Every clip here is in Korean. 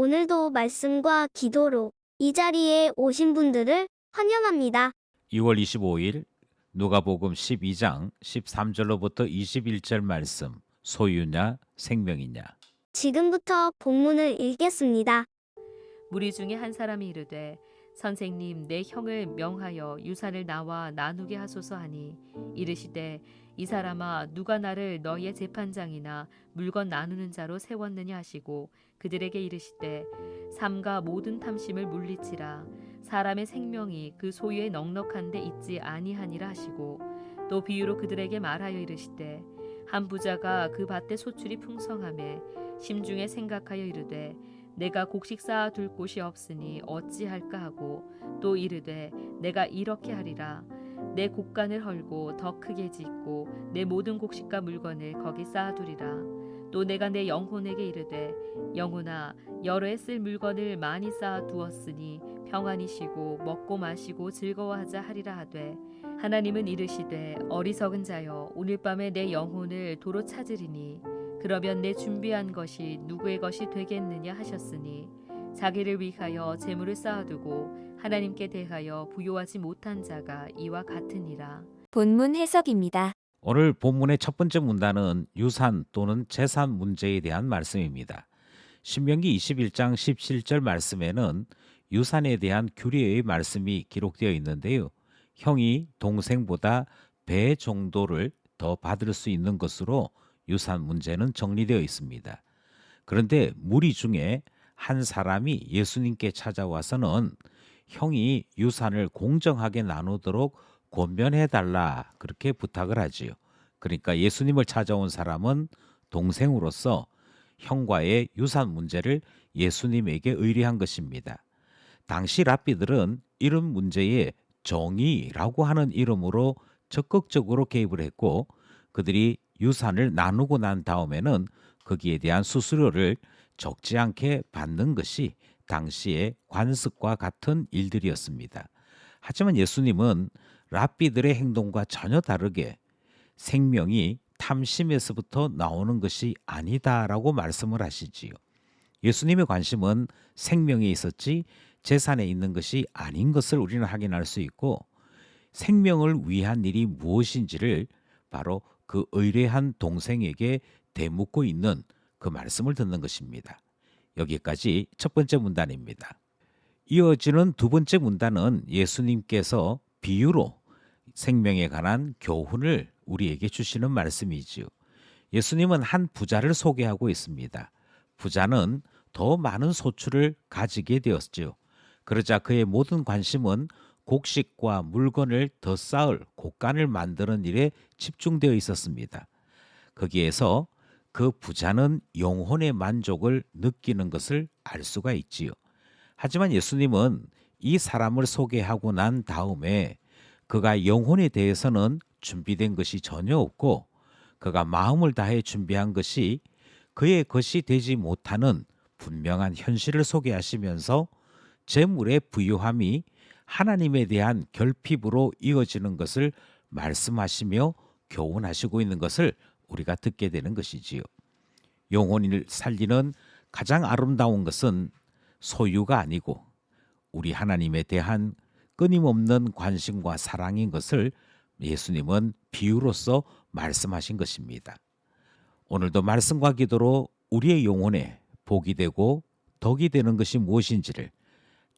오늘도 말씀과 기도로 이 자리에 오신 분들을 환영합니다. 2월 25일 누가복음 12장 13절로부터 21절 말씀 소유냐 생명이냐 지금부터 본문을 읽겠습니다. 무리 중에 한 사람이 이르되 선생님 내 형을 명하여 유산을 나와 나누게 하소서 하니 이르시되 이 사람아 누가 나를 너희의 재판장이나 물건 나누는 자로 세웠느냐 하시고 그들에게 이르시되 삼가 모든 탐심을 물리치라. 사람의 생명이 그 소유에 넉넉한데 있지 아니하니라 하시고 또 비유로 그들에게 말하여 이르시되 한 부자가 그 밭에 소출이 풍성함에 심중에 생각하여 이르되 내가 곡식 쌓아 둘 곳이 없으니 어찌할까 하고 또 이르되 내가 이렇게 하리라. 내 곡간을 헐고 더 크게 짓고 내 모든 곡식과 물건을 거기 쌓아두리라. 또 내가 내 영혼에게 이르되 영혼아 여러 해쓸 물건을 많이 쌓아 두었으니 평안히 쉬고 먹고 마시고 즐거워하자 하리라 하되 하나님은 이르시되 어리석은 자여 오늘 밤에 내 영혼을 도로 찾으리니 그러면 내 준비한 것이 누구의 것이 되겠느냐 하셨으니 자기를 위하여 재물을 쌓아두고 하나님께 대하여 부요하지 못한 자가 이와 같으니라. 본문 해석입니다. 오늘 본문의 첫 번째 문단은 유산 또는 재산 문제에 대한 말씀입니다. 신명기 21장 17절 말씀에는 유산에 대한 규례의 말씀이 기록되어 있는데요. 형이 동생보다 배 정도를 더 받을 수 있는 것으로 유산 문제는 정리되어 있습니다. 그런데 무리 중에 한 사람이 예수님께 찾아와서는 형이 유산을 공정하게 나누도록 권면해 달라 그렇게 부탁을 하지요. 그러니까 예수님을 찾아온 사람은 동생으로서 형과의 유산 문제를 예수님에게 의뢰한 것입니다. 당시 랍비들은 이런 문제에 정의라고 하는 이름으로 적극적으로 개입을 했고 그들이 유산을 나누고 난 다음에는 거기에 대한 수수료를 적지 않게 받는 것이 당시의 관습과 같은 일들이었습니다. 하지만 예수님은 랍비들의 행동과 전혀 다르게 생명이 탐심에서부터 나오는 것이 아니다라고 말씀을 하시지요. 예수님의 관심은 생명에 있었지 재산에 있는 것이 아닌 것을 우리는 확인할 수 있고 생명을 위한 일이 무엇인지를 바로 그 의뢰한 동생에게 대묻고 있는 그 말씀을 듣는 것입니다. 여기까지 첫 번째 문단입니다. 이어지는 두 번째 문단은 예수님께서 비유로 생명에 관한 교훈을 우리에게 주시는 말씀이지요. 예수님은 한 부자를 소개하고 있습니다. 부자는 더 많은 소출을 가지게 되었지요. 그러자 그의 모든 관심은 곡식과 물건을 더 쌓을 곡간을 만드는 일에 집중되어 있었습니다. 거기에서 그 부자는 영혼의 만족을 느끼는 것을 알 수가 있지요. 하지만 예수님은 이 사람을 소개하고 난 다음에 그가 영혼에 대해서는 준비된 것이 전혀 없고 그가 마음을 다해 준비한 것이 그의 것이 되지 못하는 분명한 현실을 소개하시면서 재물의 부유함이 하나님에 대한 결핍으로 이어지는 것을 말씀하시며 교훈하시고 있는 것을 우리가 듣게 되는 것이지요. 영혼을 살리는 가장 아름다운 것은 소유가 아니고 우리 하나님에 대한 끊임없는 관심과 사랑인 것을 예수님은 비유로서 말씀하신 것입니다. 오늘도 말씀과 기도로 우리의 영혼에 복이 되고 덕이 되는 것이 무엇인지를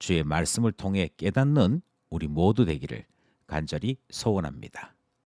주의 말씀을 통해 깨닫는 우리 모두 되기를 간절히 소원합니다.